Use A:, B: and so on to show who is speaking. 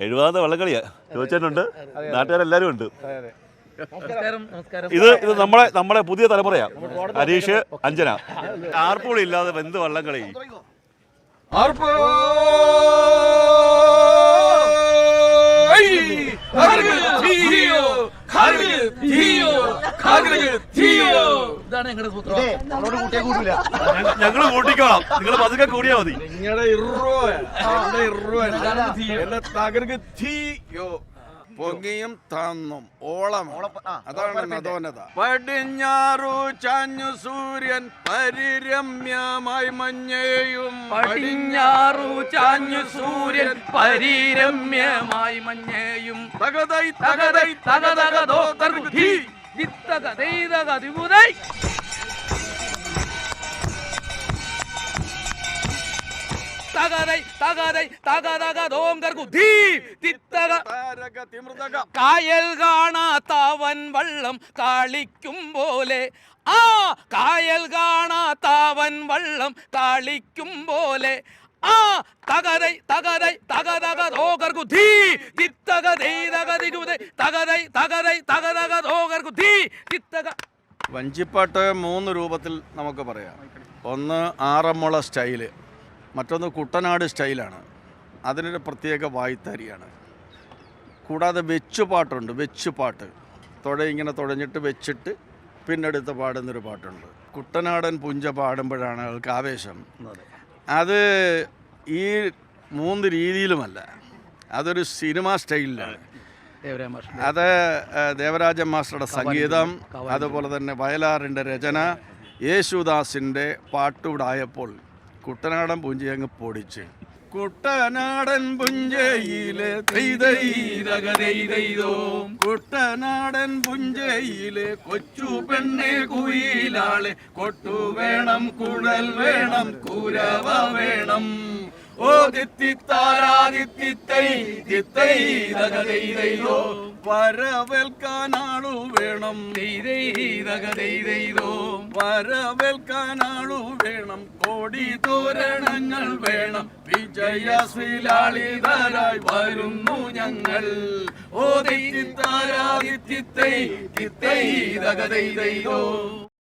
A: എഴുപതാമത്തെ വള്ളക്കളിയാ. ചോദിച്ചിട്ടുണ്ട് നാട്ടുകാരെല്ലാരും ഉണ്ട്.
B: നമസ്കാരം നമസ്കാരം.
A: ഇത് ഇത് നമ്മളെ നമ്മളെ പുതിയ തലമുറയാ. ഹരീഷ് അഞ്ജന. ആർപ്പുകളി ഇല്ലാതെ എന്ത് വള്ളംകളി.
B: ഇതാണ് ഞങ്ങളുടെ സൂത്രം
A: ഞങ്ങൾ കൂട്ടിക്കോളാം. നിങ്ങൾ പതുക്കെ കൂടിയാ മതി.
C: നിങ്ങളുടെ എന്റെ തകർക്ക് തീയോ പൊങ്ങിയും താന്നും. ഓളം. അതാണ് നദോനത പടിഞ്ഞാറു ചാഞ്ഞു സൂര്യൻ പരിരമ്യമായി മഞ്ഞയും.
B: പടിഞ്ഞാറു ചാഞ്ഞു സൂര്യൻ പരിരമ്യമായി മഞ്ഞയും.
C: തകതൈ
B: തകതൈ തകതകതോ ദിത്തകതൈതകതിപുതൈ തകതൈ തകതൈ തകതകതോം ദീ തിത്തക.
C: താരക തിമൃതക
B: കായൽ കാണാത്തവൻ വള്ളം കാളിക്കും പോലെ. ആ കായൽ കാണാത്താവൻ വള്ളം കാളിക്കും പോലെ. ആ തകതൈ തകതൈ തകതകതോകർക്കു ധീ തിത്തകതൈതകതികുതൈ തകതൈ തകതൈ തകതകതോകർക്കു ധീ തിത്തക.
C: വഞ്ചിപ്പാട്ട് മൂന്ന് രൂപത്തിൽ നമുക്ക് പറയാം. ഒന്ന് ആറന്മുള സ്റ്റൈൽ. മറ്റൊന്ന് കുട്ടനാട് സ്റ്റൈലാണ്. അതിനൊരു പ്രത്യേക വായ്ത്താരിയാണ്. കൂടാതെ വെച്ചുപാട്ടുണ്ട് വെച്ചുപാട്ട് തുഴ ഇങ്ങനെ തുഴഞ്ഞിട്ട് വെച്ചിട്ട് പിന്നെടുത്ത് പാടുന്നൊരു പാട്ടുണ്ട്. കുട്ടനാടൻ പുഞ്ച പാടുമ്പോഴാണ് അവൾക്ക് ആവേശം. അത്. ഈ മൂന്ന് രീതിയിലുമല്ല. അതൊരു സിനിമ സ്റ്റൈലിലാണ്. അത് ദേവരാജൻ മാസ്റ്ററുടെ സംഗീതം അതുപോലെ തന്നെ വയലാറിന്റെ രചന യേശുദാസിന്റെ പാട്ടുകൂടായപ്പോൾ കുട്ടനാടൻ പുഞ്ചി അങ്ങ് പൊടിച്ച്. കുട്ടനാടൻ പുഞ്ചയിലെ കുട്ടനാടൻ പുഞ്ചയിലെ കൊച്ചു പെണ്ണെ കുയിലാളെ. കൊട്ടു വേണം കുഴൽ വേണം കുരവ വേണം. ഓ തിത്തിത്താരാതിത്തിത്തൈ തിത്തൈ ദഗദൈതൈതോ. വരവേൽക്കാനാളു വേണം. ദൈതൈതകദൈതൈതോ വരവേൽക്കാനാളു വേണം. കോടി തോരണങ്ങൾ വേണം. വിജയ ശ്രീലാളിതരായി വരുന്നു ഞങ്ങൾ. ഓ തിത്തിത്താരാതിത്തിത്തൈ തിത്തൈ ദഗദൈതൈതോ.